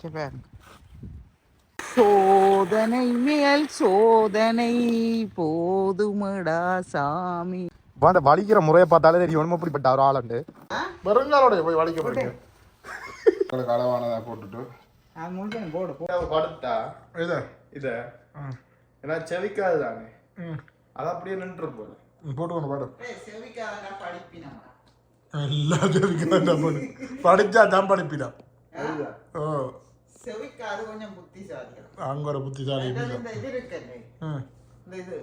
இங்க பாருங்க சோதனை மேல் சோதனை போதுமடா சாமி. அந்த வலிக்கிற முறையை பார்த்தாலே தெரியும். ஒன்றும் இப்படிப்பட்ட ஒரு ஆளுண்டு. வருங்காலோடைய போய் வலிக்க போறீங்க உங்களுக்கு அளவானதா போட்டுட்டு. போடு படுத்தா இதை. இத. ஏன்னா செவிக்காது தானே? அது அப்படியே நின்று போல போட்டுக்கணும் பாடு. செவிக்காக படிப்பினா படிச்சா தான் படிப்பிடான் அதுதான். ஓ செவிக்காது கொஞ்சம் புத்திசாலிகள் அங்க ஒரு புத்திசாலி இந்த இது இருக்குல்ல இந்த இது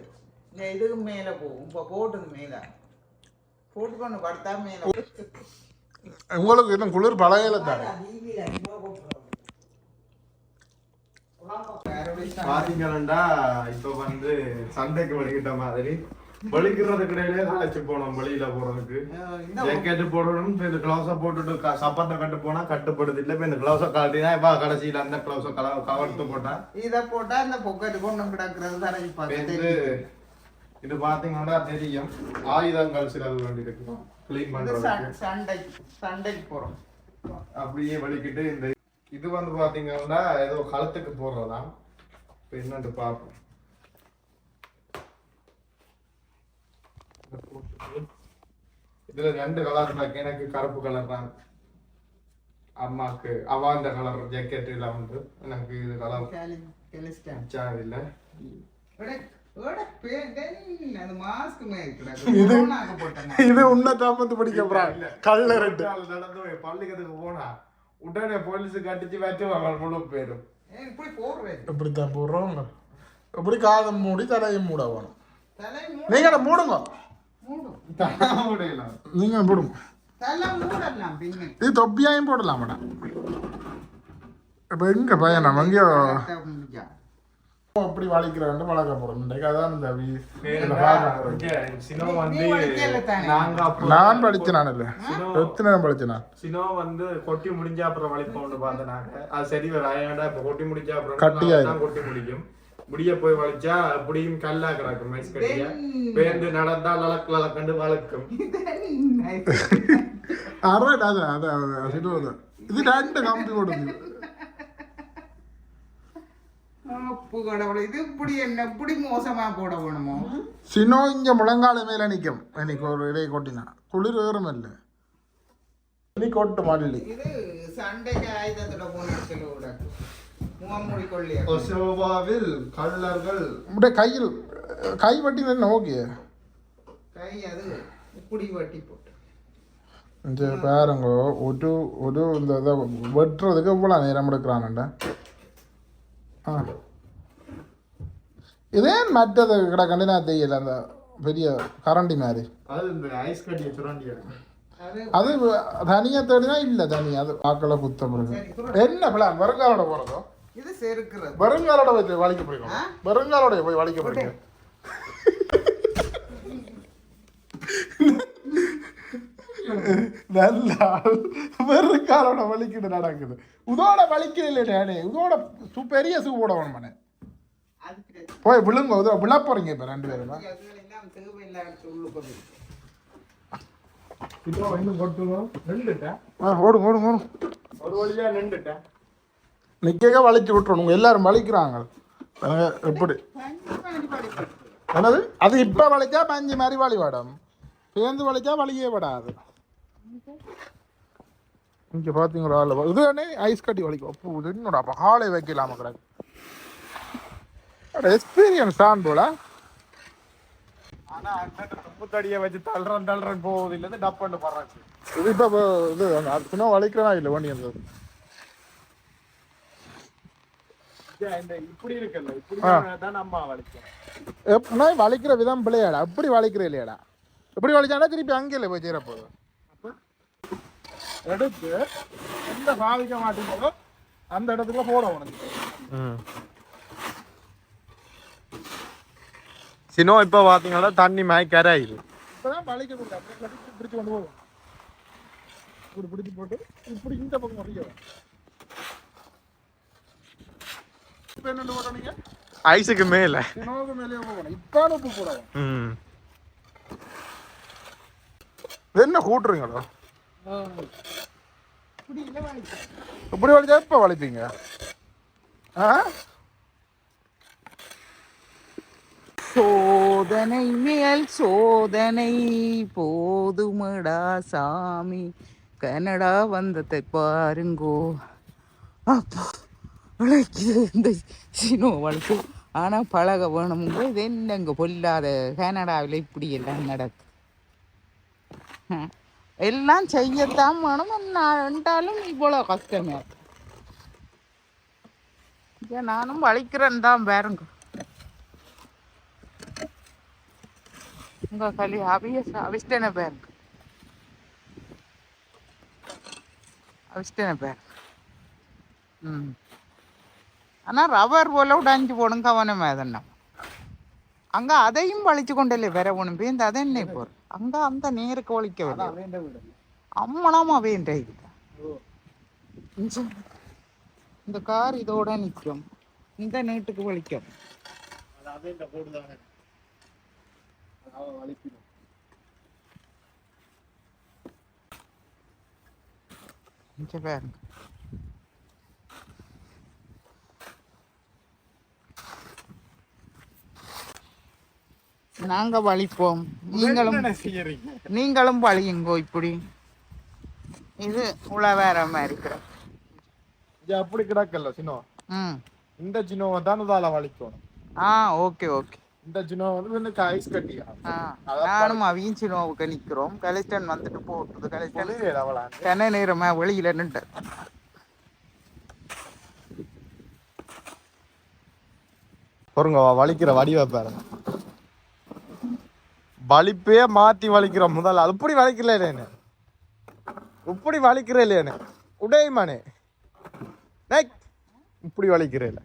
இந்த இதுக்கு மேல போகும். இப்போ போட்டுக்கு மேல. போட்டுக்கொண்டு படுத்தா மேல உங்களுக்கு இன்னும் குளிர் பழகையில தானே? பாத்தீங்கன்னா இப்ப வந்து சண்டைக்கு வலிக்கிட்ட மாதிரி வலிக்கிறதுக்கு இடையிலே அழைச்சு போனோம் வெளியில போறதுக்கு. ஜாக்கெட் போடணும் இப்ப இந்த கிளவுஸ போட்டுட்டு சப்பாத்தை கட்டு போனா கட்டுப்படுது. இல்ல இப்ப இந்த கிளவுஸ கழட்டினா இப்ப கடைசியில அந்த கிளவுஸ கல கவர்த்து போட்டா. இதை போட்டா இந்த பொக்கெட்டு கொண்டு கிடக்கிறது தரை இப்ப இது பாத்தீங்கன்னா தெரியும். ஆயுதங்கள் சிலது வேண்டி இருக்கும் கிளீன் பண்றதுக்கு. சண்டை சண்டைக்கு போறோம். அப்படியே வலிக்கிட்டு இந்த இது வந்து பாத்தீங்கன்னா ஏதோ கழுத்துக்கு போடுறதாம் இப்ப என்னன்னு பார்ப்போம் இதை போட்டுட்டு, இதுல ரெண்டு கலர் இருக்கு எனக்கு கருப்பு கலர் தான். அம்மாக்கு அவாந்த கலர் ஜாக்கெட்ல வந்து எனக்கு இது கலர் இல்ல இது உன்ன தாமத்து படிக்க போறான் கல்ல ரெண்டு. நடந்து போய் பள்ளிக்கத்துக்கு போனா உடனே போலீஸுக்கு அடிச்சு வச்சுவாங்க முழு பேரும். இப்படித்தான் போடுறோம்? இப்படி காதம் மூடி தலையும் மூட. வேணும் நீங்க மூடுங்க. நீங்க போடுங்க தலை மூடலாம் பின்ன இது தொப்பியாயும் போடலாம் மேடம் இப்போ எங்க பையன் நம்ம எங்கேயோ அப்படி வலிக்கிறவன் வளர்க்க போறோம் இன்றைக்கு அதான் இந்த நான் படிச்சேன் நான் இல்லை எத்தனை நான் சினோ வந்து கொட்டி முடிஞ்சா அப்புறம் வலிப்போம்னு பார்த்தேன் அது சரி வர ஆயாண்டா இப்ப கொட்டி முடிஞ்சா அப்புறம் கட்டி நாங்க ஆயிரும். தான் கொட்டி முடிக்கும் முடிய போய் வலிச்சா அப்படியும் கல்லா கிடக்கும் மைஸ் கட்டியா. பேருந்து நடந்தா லலக் லலக்கண்டு வளர்க்கும் அரை அது அது அது சிறுவது இது ரெண்டு கம்பி போடுது உப்பு கடவுளை இது இப்படி என்ன இப்படி மோசமா போட வேணுமோ? சினோ இங்க முழங்கால மேல நிக்கும். ஒரு கொட்டினா. குளிர் வேறும் இல்லை கொட்டு மாடலி இது சண்டைக்கு ஆயுதத்துல போன ஒசோவாவில் கள்ளர்கள். அப்படியே கையில் கை வட்டி என்ன ஓகே கை அது இப்படி வட்டி போட்டு. இந்த பாருங்க ஒரு ஒரு இந்த இதை வெட்டுறதுக்கு இவ்வளோ நேரம் எடுக்கிறானுண்ட? ஆ. இதே மற்றது கிடக்கண்டு நான் தெரியல அந்த பெரிய கரண்டி மாதிரி. அது தனியாக தேடினா இல்லை தனி. அது ஆக்களை குத்த பிறகு என்ன பிளான்? வருங்காலோட போகிறதோ இது செருக்கிறது. வருங்காலோட போய் வலிக்க போறீங்க? வருங்காலோட போய் வலிக்க போறீங்க நல்லா வருங்காலோட வலிக்கிட்டு நடக்குது. உதோட வலிக்க இல்லை டேனே உதோட சு பெரிய சூ போட அதுக்கு போய் விழுங்க உதவ. விழ போறீங்க இப்போ ரெண்டு பேரும். இப்போ இன்னும் கொட்டுவோம். நின்றுட்டேன். ஆ ஓடும் ஓடும் ஓடும். ஒரு வழியா நின்றுட்டேன். நிற்க வலிச்சு விட்டுறணும். எல்லாரும் வலிக்கிறாங்க பாருங்க, எப்படி? என்னது? அது இப்போ வலிச்சா பஞ்சு மாதிரி வலி படும் பேர்ந்து வலிச்சா வலியே படாது இங்கே பார்த்தீங்களா இல்லை இது என்ன? ஐஸ் கட்டி வலிக்கும். அப்போ இது என்னோட? அப்போ ஹாலை வைக்கலாம கிடக்கு? எக்ஸ்பீரியன்ஸ் தான் போல. துப்புத்தடியை வச்சு தள்ளுறன் தள்ளுறன் போகுது. இல்லது டப்பண்டு படுறாச்சு இது இப்போ இது அதுக்குன்னா வலிக்கிறதா இல்லை வண்டி இருந்தது இந்த இப்படி இருக்குல்ல இப்படி ஆ. தான் நம்ம வலிக்கும் எப்படின்னா வலிக்கிற விதம் பிள்ளையாடா. அப்படி வலிக்கிற இல்லையாடா? எப்படி வலிச்சாடா திருப்பி அங்கே போய் சேர போகுது எடுத்து எந்த பாதிக்க மாட்டேங்குதோ அந்த இடத்துல போட உனக்கு. சினோ இப்போ பார்த்தீங்கன்னா தண்ணி மாதிரி கரையுது இப்பதான் வலிக்க கொடுக்க அப்படியே பிடிச்சு கொண்டு போகும். இப்படி பிடிச்சு போட்டு இப்படி இந்த பக்கம் வலிக்க இப்போ என்ன போட்டீங்க ஐஸுக்கு மேல நோக்கு மேலேயே போகணும். இப்போ உப்பு போடணும் ம் என்ன கூட்டுறீங்களோ? இப்படி வலிச்சா எப்போ வலிப்பீங்க. ஆ? சோதனை மேல் சோதனை போதுமடா சாமி. கனடா வந்ததை பாருங்கோ. அப்போ. வளைக்குது இந்த சினோ வளைக்கு ஆனால் பழக வேணுங்க இது என்னங்க பொல்லாத கனடாவில் இப்படி எல்லாம் நடக்கு? ஹம். எல்லாம் செய்யத்தான் வேணும். என்றாலும் இவ்வளோ கஷ்டமே. இருக்கு. நானும் வலிக்கிறேன் தான் பாருங்க. உங்க களி அவிய அவிஷ்டனை பாருங்க அவிஷ்டனை பாருங்க ம். ஆனால் ரவர் போல உடைஞ்சு போடும் கவனமே அதெல்லாம் அங்கே அதையும் வலிச்சு கொண்டല്ലേ வர ஒன்று பேருந்து அதை என்ன இப்போ அங்கே அந்த நேருக்கு வேண்டிய அம்மனாமா வேண்ட இந்த கார் இதோட நிற்கும் இந்த நேட்டுக்கு வலிக்கும் பாருங்க நாங்க வலிப்போம். நீங்களும் நீங்களும் வலியுங்கோ இப்படி. இது உளவேரமா இருக்கிற. இது அப்படி கிடக்கல சின்னோ ம். இந்த சின்னோவை தான் இதால வலிக்கணும். ஆ ஓகே ஓகே. இந்த சின்னோ வந்து எனக்கு ஐஸ் கட்டியா? நானும் அவியும் சினோவுக்கு நிக்கிறோம். கலிஸ்டன் வந்துட்டு போட்டுது. கலிஸ்டன் கன நேரமா வெளியில நின்று. பாருங்க வலிக்கிற வடிவ பாருங்க. வலிப்பே மாத்தி வலிக்கிற முதல்ல. அது இப்படி வலிக்கல இப்படி வலிக்கிற இல்லையானே? உடையமானே. டேய், இப்படி வலிக்கிற இல்ல.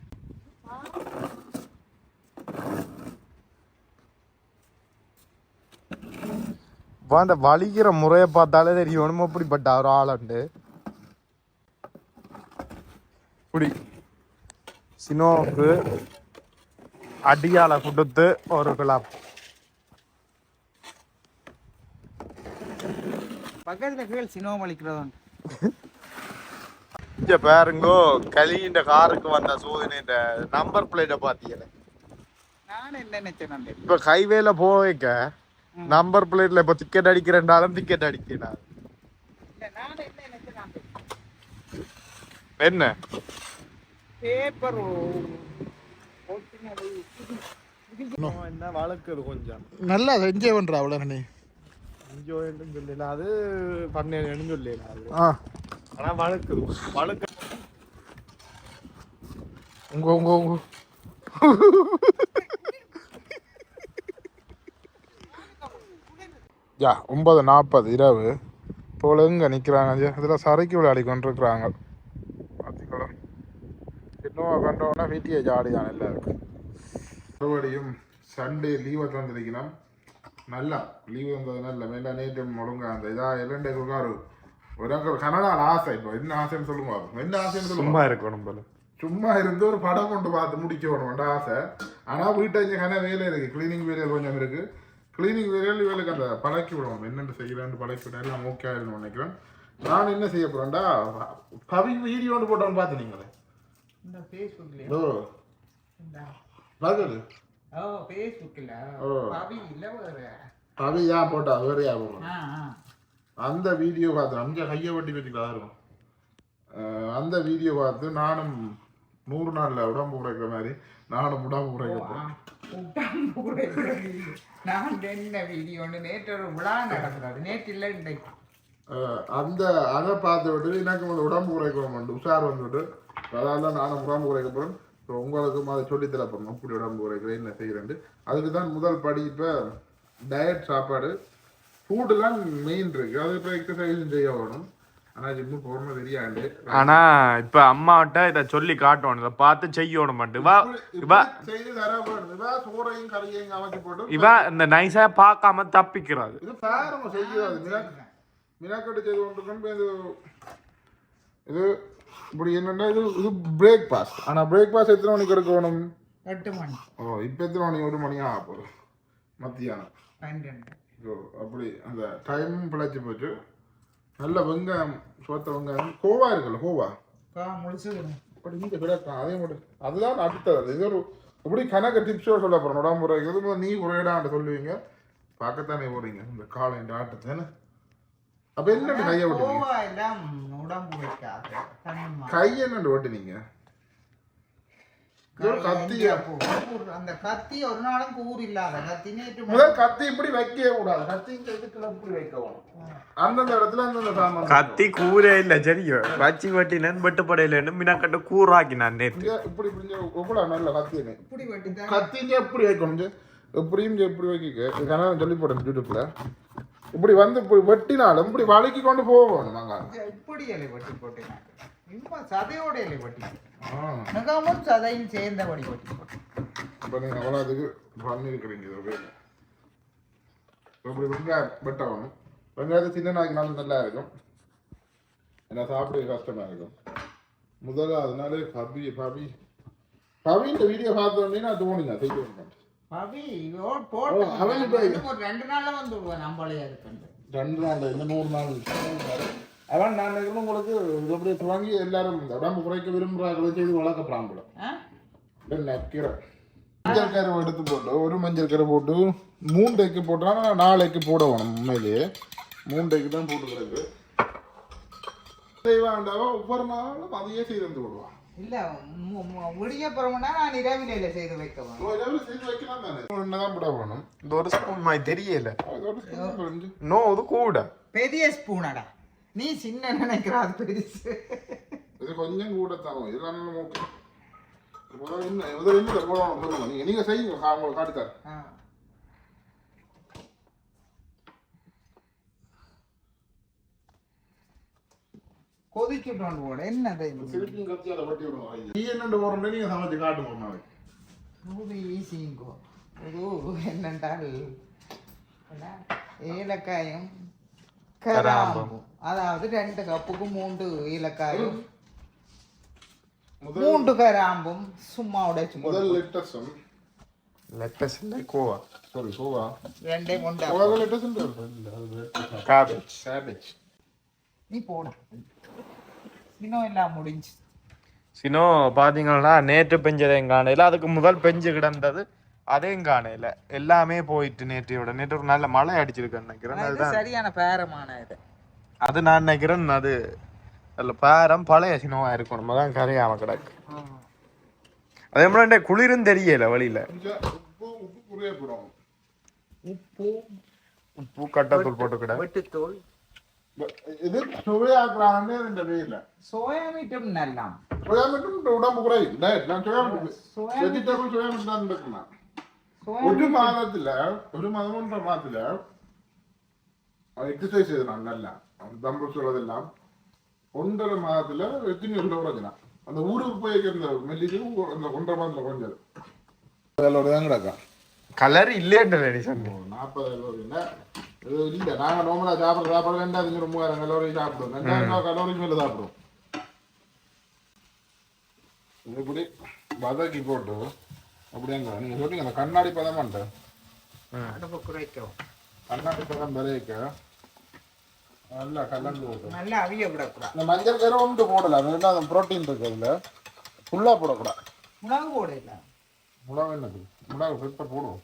அந்த வலிக்கிற முறையை பார்த்தாலே தெரியும். ஒண்ணும் இப்படிப்பட்ட ஒரு ஆளுண்டு இப்படி. சினோவுக்கு அடியால கொடுத்து ஒரு கிளாப். பக்கத்துல கீழ் சினோ வலிக்கிறதான் இங்க பாருங்கோ கலியின் காருக்கு வந்த சோதனை நம்பர் பிளேட்டை பாத்தீங்களே. நான் என்ன நினைச்சேன் இப்ப ஹைவேல போவைக்க நம்பர் பிளேட்ல இப்ப டிக்கெட் அடிக்கிறேன்டாலும் டிக்கெட் அடிக்கிறார் நான் என்ன பேப்பர் என்ன? வழக்குது கொஞ்சம். நல்லா என்ஜாய் பண்ற அவ்வளோ நீ என்ஜாய்னு சொல்லல அது பண்ணேன்னு சொல்லல அது ஆ. ஆனா வழக்குது வழக்கு. உங்க உங்க உங்க. யா ஒன்பது நாற்பது இரவு இப்போ எங்க நிற்கிறாங்க இதில் சறுக்கி விளையாடி கொண்டிருக்கிறாங்க. பார்த்தீங்களா இன்னும் கண்டோன்னா வீட்டிய ஜாடிதான் எல்லாருக்கும். மறுபடியும் சண்டே லீவை தந்திருக்கணும் நல்லா லீவு வந்தது நல்ல மேல நேற்று முழுங்க அந்த இதா இரண்டு ஒரு ஒரு கனடால ஆசை இப்போ என்ன ஆசைன்னு சொல்லுங்க என்ன ஆசைன்னு சும்மா இருக்கணும் போல. சும்மா இருந்து ஒரு படம் கொண்டு பார்த்து முடிக்க வேணும்ன்ற ஆசை. ஆனால் வீட்டை இங்கே கன வேலை இருக்கு கிளீனிங் வேலைகள் கொஞ்சம் இருக்கு. கிளீனிங் வேலைகள் இவளுக்கு அந்த பழக்கி விடுவோம். என்னென்னு செய்கிறேன்னு பழக்கி விட்டா எல்லாம் ஓகே ஆயிடும் நினைக்கிறேன். நான் என்ன செய்ய போறேன்டா கவி வீடியோ ஒன்று போட்டோன்னு இந்த ஃபேஸ்புக்ல ஓ. பார்க்குது கவி யா போட்டா வேறு யா போடுறோம் அந்த வீடியோ பார்த்து அங்கே கையை வட்டி வச்சுக்கலாம் இருக்கும். அந்த வீடியோ பார்த்து நானும் நூறு நாளில் உடம்பு குறைக்கிற மாதிரி நானும் உடம்பு குறைக்க போறேன் உடம்பு குறைக்கிறது. நான் என்ன வீடியோன்னு நேற்று ஒரு விழா நடந்தது. நேற்று இல்லை இன்றைக்கு அந்த அதை பார்த்து விட்டு எனக்கு உடம்பு குறைக்கணும் உஷார் வந்துவிட்டு அதால தான் நானும் உடம்பு குறைக்க போகிறேன் இப்போ உங்களுக்கும் அதை சொல்லித் தர போகிறோம் அப்படி உடம்பு குறைக்கிறேன் என்ன செய்கிறேன் அதுக்கு தான் முதல் படி இப்போ டயட் சாப்பாடு. ஃபுட்டுலாம் மெயின் இருக்கு. அது இப்போ எக்ஸசைஸும் செய்ய வேணும். ஆனால் ஜிம்மு போகணும் தெரியாது. ஆனா இப்ப அம்மாட்ட இத சொல்லி காட்டணும். இத பார்த்து செய்யணும் மட்டும். இவ இவ செய்து தர வேணும். இவ சோறையும் கறியையும் அமைச்சு போட்டு இவ இந்த நைஸா பார்க்காம தப்பிக்கிறது. இது பாருங்க செய்யாது. மினாக் மினாக்கட்டு செய்து இது இது இப்படி என்னன்னா இது இது பிரேக்ஃபாஸ்ட் ஆனால் பிரேக்ஃபாஸ்ட் எத்தனை மணிக்கு எடுக்கணும் எட்டு மணி. ஓ இப்போ எத்தனை மணி? ஒரு மணி ஆக போகுது. மத்தியானம். பன்னெண்டு ஓ அப்படி அந்த டைமும் பிழைச்சி போச்சு. நல்ல வெங்காயம் சோத்த வெங்காயம். கோவா இருக்குல்ல கோவா. அப்படி இங்கே கிடக்கும். அதே மட்டும் அதுதான் அடுத்தது. இது ஒரு இப்படி கணக்கு டிப்ஸோ சொல்ல போகிறோம் உடம்புற எதுவும் நீ குறையிடான்னு சொல்லுவீங்க. பார்க்கத்தானே போறீங்க. இந்த காலை ஆட்டத்தை அப்போ என்னண்டு கையை எல்லாம் உடம்பு வைக்காது. கை கத்தியா பூ. கூர். அந்த கத்தி ஒரு நாளும் கூர் இல்லாத கத்தி முதல் கத்தி இப்படி வைக்கவே கூடாது. கத்தி இப்படி வைக்கவும் அந்தந்த இடத்துல அந்தந்த சாமான் கத்தி கூரே இல்ல சரியோ வச்சி வட்டினன் வெட்டுப்படையிலன்னு மினக்கட்டு கூறாக்கினான் நேற்று இங்க இப்படி இப்படி எவ்வளோ நல்ல கத்தி இப்படி வெட்டிதான். கத்திங்க எப்படி வைக்கணும்? எப்படியும் எப்படி வைக்க? சொல்லி போட்டேன் யூடியூப்ல. இப்படி வந்து இப்படி வெட்டினாலும் இப்படி வழுக்கி கொண்டு போகணும் நாங்க இப்படி இலை வெட்டி போட்டேன் இம்மா சதையோட இலை வெட்டி. ஆ. மிகவும் சதையும் சேர்ந்தபடி வெட்டி போட்டேன் இப்போ நீங்கள் அவ்வளோ அதுக்கு பண்ணியிருக்கிறீங்க இது இப்படி வெங்காயம் வெட்டணும். வெங்காயத்தை சின்ன நல்ல இருக்கும். ஏன்னா சாப்பிட கஷ்டமா இருக்கும். முதல்ல அதனால பபி பபி பபி இந்த வீடியோ பார்த்தோன்னே நான் தோணிங்க செய்ய பவி அவன் இப்ப- போட்டு ஒரு ரெண்டு நாள்ல வந்து விடுவேன் நம்மளையா இருக்கு ரெண்டு நாள் இந்த நூறு நாள். அவன் நான் உங்களுக்கு இது அப்படியே துவங்கி எல்லாரும் இந்த உடம்பு குறைக்க விரும்புகிறார்கள் செய்து வளர்க்கப்படாம போல. நக்கீரை மஞ்சள் கரை எடுத்து போட்டு ஒரு மஞ்சள் கரை போட்டு மூண்டைக்கு போட்டா நாளைக்கு போட வேணும் உண்மையிலேயே மூண்டைக்கு தான் போட்டு கிடக்கு. செய்வாண்டாவா ஒவ்வொரு நாளும் அதையே செய்து விடுவான். இல்ல மு- மு- விடிய பிறகுனா நான் இரவிலையில செய்து வைக்கணும் செய்து வைக்கலாம் தானே? ஒன்றுதான் போட வேணும் இந்த ஒரு ஸ்பூன் மாதிரி தெரியல. நோ இது கூட. பெரிய ஸ்பூனடா நீ சின்ன நினைக்கிற அது பெருசு. இது கொஞ்சம் கூட தான். இதெல்லாம் முதல்ல என்ன முதல்ல என்ன போடணும் நீங்க செய்யுங்க கா- உங்களுக்கு காட்டுத்தார் ஆ. கொதிச்சுட்டு போட இது? திருப்பியும் கத்தியால வட்டி விடுவோம் நீ என்னண்டு போறோம்னு நீங்க சமைச்சு காட்டுங்க ஒரு நாளைக்கு இது ஈஸிங்கோ இது என்னென்றால்? என்ன? ஏலக்காயும் கராம்பும். அதாவது ரெண்டு கப்புக்கு மூன்று ஏலக்காயும் மூன்று கராம்பும் சும்மா உடைச்சு முதல் லிட்டஸும். லெட்டஸ் இல்லை கோவா. சாரி சோவா ரெண்டே கொண்டா சோவா லிட்டஸ் காபேஜ் கேபேஜ் நீ போட. இன்னும் எல்லாம் முடிஞ்சு. சினோ பாத்தீங்கன்னா நேற்று பெஞ்சதையும் காணையில அதுக்கு முதல் பெஞ்சு கிடந்தது அதையும் காணையில. எல்லாமே போயிட்டு நேற்றையோட நேற்று ஒரு நல்ல மழை அடிச்சிருக்கு நினைக்கிறேன். அதுதான். சரியான பேரமான இது. அது நான் நினைக்கிறேன் அது அதில் பேரம் பழைய சினோவா இருக்கணும் தான் கரையாம கிடக்கு. அதே மாதிரி குளிரும் தெரியல வழியில. உப்பு உப்பு கட்டத்தூள் போட்டு கிட வெட்டுத்தூள். சோயா மீட்டும் நல்லாம் சுவையா மட்டும் இந்த உடம்பு குறையும் டயட் நான் சுவையா மட்டும் சோயா வெஜிடபிள் சுவையா மட்டும் தான் இருக்கணும் சோயா ஒரு மாதத்துல ஒரு மாதம் ஒன்றரை மாதத்துல எத்தனை கிலோ குறைக்கலாம் அந்த ஊருக்கு போய் அந்த மெல்லிக்கு அந்த ஒன்றரை மாதத்துல குறைஞ்சது அதோட தான் கிடக்கும் கலர் இல்லைன்ற நீ சொன்ன நாற்பது கலோரியில் இது இல்லை நாங்கள் நார்மலாக சாப்பிட்ற சாப்பாடு ரெண்டாயிரத்தி மூவாயிரம் கலோரி சாப்பிடுவோம் ரெண்டாயிரம் கலோரி மேலே சாப்பிடுவோம் இது இப்படி வதக்கி போட்டு அப்படியாங்க நீங்கள் சொல்லுங்க அந்த கண்ணாடி பதம் கண்ணாடி பதம் விளைவிக்க நல்லா கலந்து போட்டு நல்லா அவிய விடக்கூடாது இந்த மஞ்சள் கரு ஒன்று போடலாம் அது ரெண்டாவது ப்ரோட்டீன் இருக்கு அதில் ஃபுல்லாக போடக்கூடாது உணவு போட இல்லை மிளகு என்னது மிளகு பெப்பர் போடுவோம்.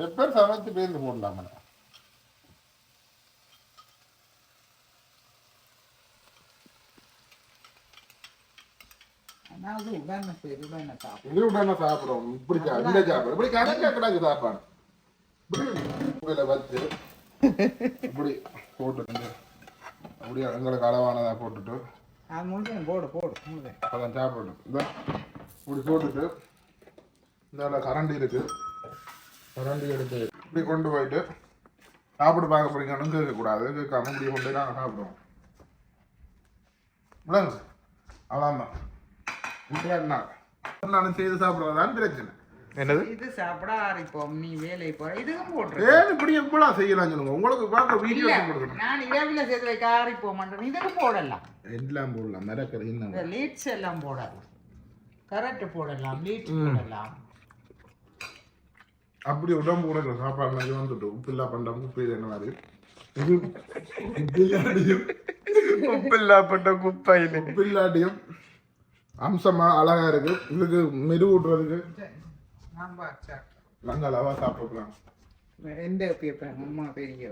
பெப்பர் சமைச்சு பேர்ந்து போடலாம்? சாப்பிடும் இது உடனே சாப்பிடுவோம். இப்படி இந்த சாப்பாடு இப்படி கிடக்கு சாப்பாடு. இப்படி உங்களை வச்சு இப்படி போட்டுட்டு அப்படியே எங்களுக்கு போட்டுட்டு போடு போடு அதான் சாப்பிடணும். இந்த இப்படி போட்டுட்டு இந்த கரண்டி இருக்கு. கரண்டி எடுத்து. இப்படி கொண்டு போயிட்டு சாப்பிட்டு பார்க்க போறீங்கன்னு கேட்கக்கூடாது. கேட்காம இப்படி கொண்டு நாங்கள் சாப்பிடுவோம். விளங்கு. அவ்வளோதான் இப்படி நான் செய்து சாப்பிடுறதான் பிரச்சனை. என்னது? இது சாப்பிட ஆரம்பிப்போம். நீ வேலை போற. இதுவும் போட்டுரு. ஏன் இப்படி எப்படா செய்யலாம் சொல்லுங்க. உங்களுக்கு பார்க்க வீடியோ கொடுக்கணும். நான் இரவில சேர்த்து வைக்க ஆரம்பிப்போம் இதுவும் போடலாம். எல்லாம் போடலாம். மிரக்கறி என்ன லீட்ஸ் எல்லாம் போடலாம் கரெக்ட் போடலாம் லீட்ஸ் போடலாம். அப்படி உடம்பு கூட சாப்பாடு மாதிரி வந்துட்டு உப்பு இல்லா பண்டம் உப்பு இது என்ன மாதிரி? இது உப்பு இல்லாட்டியும் உப்பில்லாப்பட்ட குப்பையில உப்பு இல்லாட்டியும் அம்சமா அழகா இருக்கு. இதுக்கு மெருகூட்டுறதுக்கு நாங்கள் அளவா சாப்பிடலாம் எந்த கேட்பேன் அம்மா பெரிய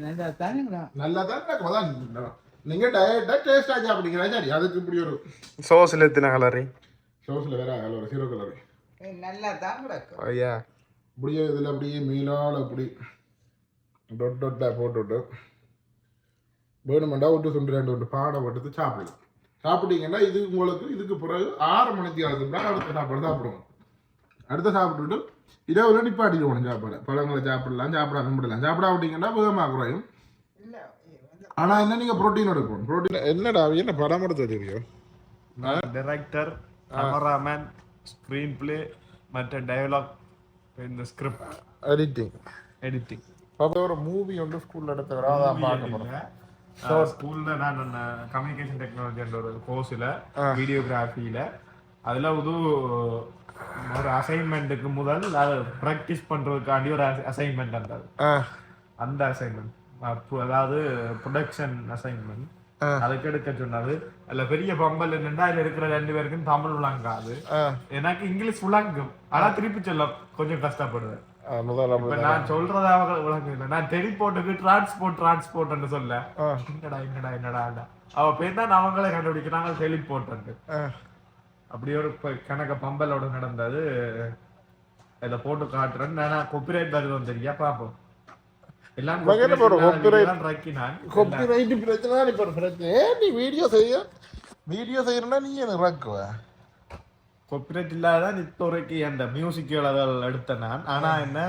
நல்லா தானுங்களா நல்லா தான் நீங்க டயட்டா டேஸ்டா சாப்பிடுறீங்களா? சரி அதுக்கு இப்படி ஒரு சோஸ்ல எத்தனை கலரி சோஸ்ல வேற அதில் ஒரு சீரோ கலர். நல்லா தான் கிடக்கும் ஐயா அப்படியே இதில் அப்படியே மீனால் அப்படி டொட் டொட்டாக போட்டுவிட்டு வேணுமெண்டா விட்டு சுண்டு ரெண்டு விட்டு பானை போட்டு சாப்பிடலாம் சாப்பிட்டீங்கன்னா இது உங்களுக்கு இதுக்கு பிறகு ஆறு மணிக்கு ஆகுதுன்னா அடுத்த சாப்பாடு சாப்பிடுவோம். அடுத்த சாப்பிட்டுட்டு இரவுல நிப்பாட்டிடுவோம் சாப்பாடு. பழங்களை சாப்பிடலாம் சாப்பிடாம விடலாம் சாப்பிட விட்டீங்கன்னா வேகமாக குறையும். இல்ல ஆனால் என்ன நீங்கள் ப்ரோட்டீன் எடுக்கணும்? ப்ரோட்டீன் என்னடா என்ன படம் எடுத்து வச்சிருக்கியோ டைரக்டர் கேமராமேன் ஸ்க்ரீன் பிளே மற்ற டயலாக் இந்த ஸ்கிரிப்ட் எடிட்டிங் எடிட்டிங் அப்போ ஒரு மூவி ஒன்று ஸ்கூலில் எடுத்த அதான் பார்க்க போகிறோம் ஸ்கூல்ல நான் கம்யூனிகேஷன் டெக்னாலஜி என்ற ஒரு கோர்ஸ்ல வீடியோகிராஃபியில அதுல ஒரு ஒரு அசைன்மெண்ட்டுக்கு முதல் அதை ப்ராக்டிஸ் பண்றதுக்காண்டி ஒரு அசைன்மெண்ட் அந்த அந்த அசைன்மெண்ட் அதாவது ப்ரொடக்ஷன் அசைன்மெண்ட் அதுக்கு எடுக்க சொன்னது அதுல பெரிய பம்பல் என்னன்னா அதுல இருக்கிற ரெண்டு பேருக்கும் தமிழ் விளங்காது. எனக்கு இங்கிலீஷ் விளங்கும். ஆனா திருப்பி சொல்ல கொஞ்சம் கஷ்டப்படுவேன். நான் சொல்றதா விளங்கு இல்லை. நான் டெலிபோர்ட்டுக்கு டிரான்ஸ்போர்ட் டிரான்ஸ்போர்ட்னு சொல்ல. என்னடா என்னடா என்னடா அவ பேர் தான் அவங்களே கண்டுபிடிக்கிறாங்க டெலிபோர்ட் அப்படி ஒரு கணக்க பம்பலோட நடந்தது. இத போட்டு காட்டுறேன். நான் கொப்பிரைட் வருவோம் தெரியா பாப்போம் போடுற? copyright? ரக்கினான் காப்பிரைட் பிரச்சனை இப்போ பிரச்சனை நீ வீடியோ செய்ய வீடியோ செய்யறனா நீ எனக்கு ரக்குவ காப்பிரைட் இல்லாதான் இத்தோரைக்கு அந்த மியூசிக் அளவில் எடுத்தேன் நான் ஆனா என்ன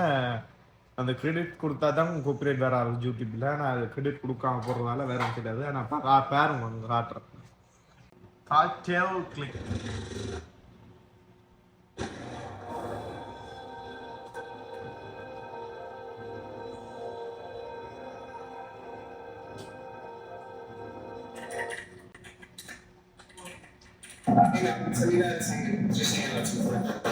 அந்த கிரெடிட் கொடுத்தா தான் காப்பிரைட் வர ஆரம்பிச்சு யூடியூப்ல நான் அது கிரெடிட் கொடுக்காம போறதால வேற ஆனா பா- பாருங்க காட்டுறேன் காய்ச்சல் click hang out. Send me that. Just hang out.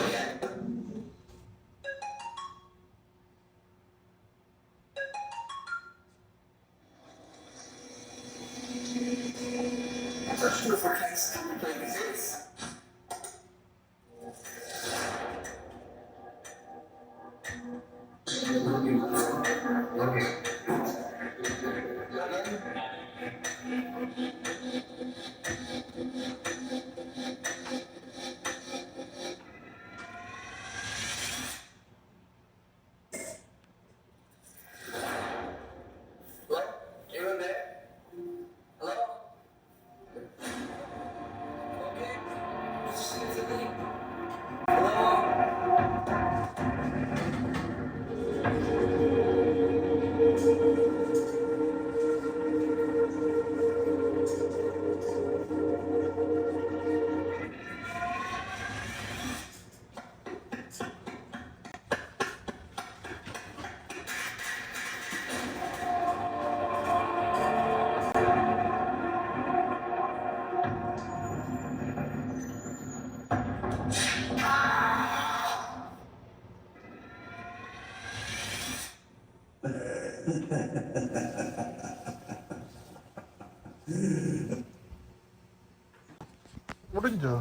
இது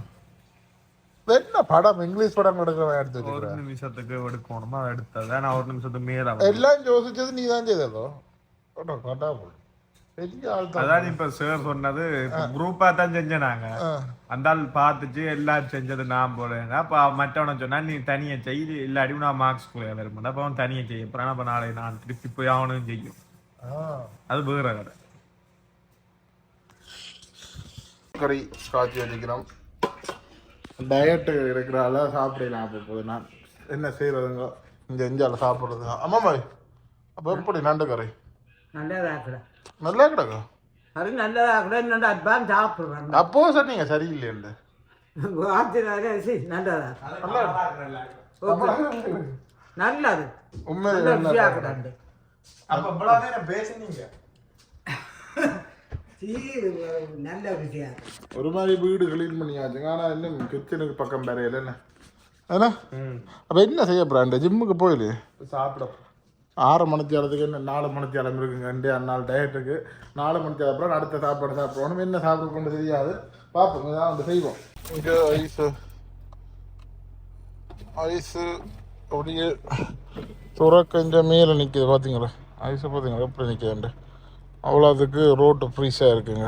என்ன படம்? இங்கிலீஷ் படம் எடுக்கிறவன் எடுத்து ஒரு நிமிஷத்துக்கு எடுக்கணுமா எடுத்தது நான் ஒரு நிமிஷத்துக்கு மேல எல்லாம் யோசிச்சது நீ தான் செய்ததோ கட்டா அதான் இப்ப சார் சொன்னது குரூப்பா தான் செஞ்சனாங்க ஆ. அந்த ஆள் பார்த்துச்சு எல்லாம் செஞ்சது நான் போறேன் அப்ப மற்றவன சொன்னா நீ தனியா செய் இல்லாட்டி நான் மார்க்ஸ் வருமாட்டா அப்ப அவன் தனியா செய்ய போறான். அப்ப நாளை நான் திருப்பி போய் அவனும் செய்யும். அது வேற கதை. கறி காய்ச்சி வச்சுக்கிறோம். டயட்டு இருக்கிறால சாப்பிடலாம் அப்போ போது நான் என்ன செய்யறதுங்க இந்த எஞ்சால சாப்பிட்றது ஆமாம்மா அப்போ எப்படி நண்டு கறி? நல்லதாக்குற நல்லா கிடக்கும் அது நல்லதாக்குற என்னோட அட்வான்ஸ் சாப்பிடுவேன் அப்போ சொன்னீங்க சரியில்லைன்னு ஆத்திராரே சரி நல்லதா. நல்லது. நல்ல நல்லா ருசியாக்குறாண்டு அப்ப பேசுனீங்க. நல்ல ருசியா ஒரு மாதிரி வீடு கிளீன் பண்ணியாச்சுங்க ஆனால் இன்னும் கிச்சனுக்கு பக்கம் வேற என்ன அண்ணா அப்போ என்ன செய்ய பிராண்டு ஜிம்முக்கு போயிலே சாப்பிட ஆறு மணித்தியாலத்துக்கு என்ன நாலு மணித்தியாலம் இருக்குங்க ரெண்டு நாலு டயட்டுக்கு நாலு மணித்தியாலம் அப்புறம் அடுத்த சாப்பாடு சாப்பிடணும் என்ன சாப்பிட கொண்டு தெரியாது பார்ப்போம் இதான் வந்து செய்வோம் இங்கே ஐஸு ஐஸு அப்படியே துறக்கஞ்ச மேலே நிற்கிது பார்த்தீங்களா ஐஸை பார்த்தீங்களா எப்படி நிற்கிதுண்டு அவ்வளோ அதுக்கு ரோட்டு ஃப்ரீஸாக இருக்குங்க.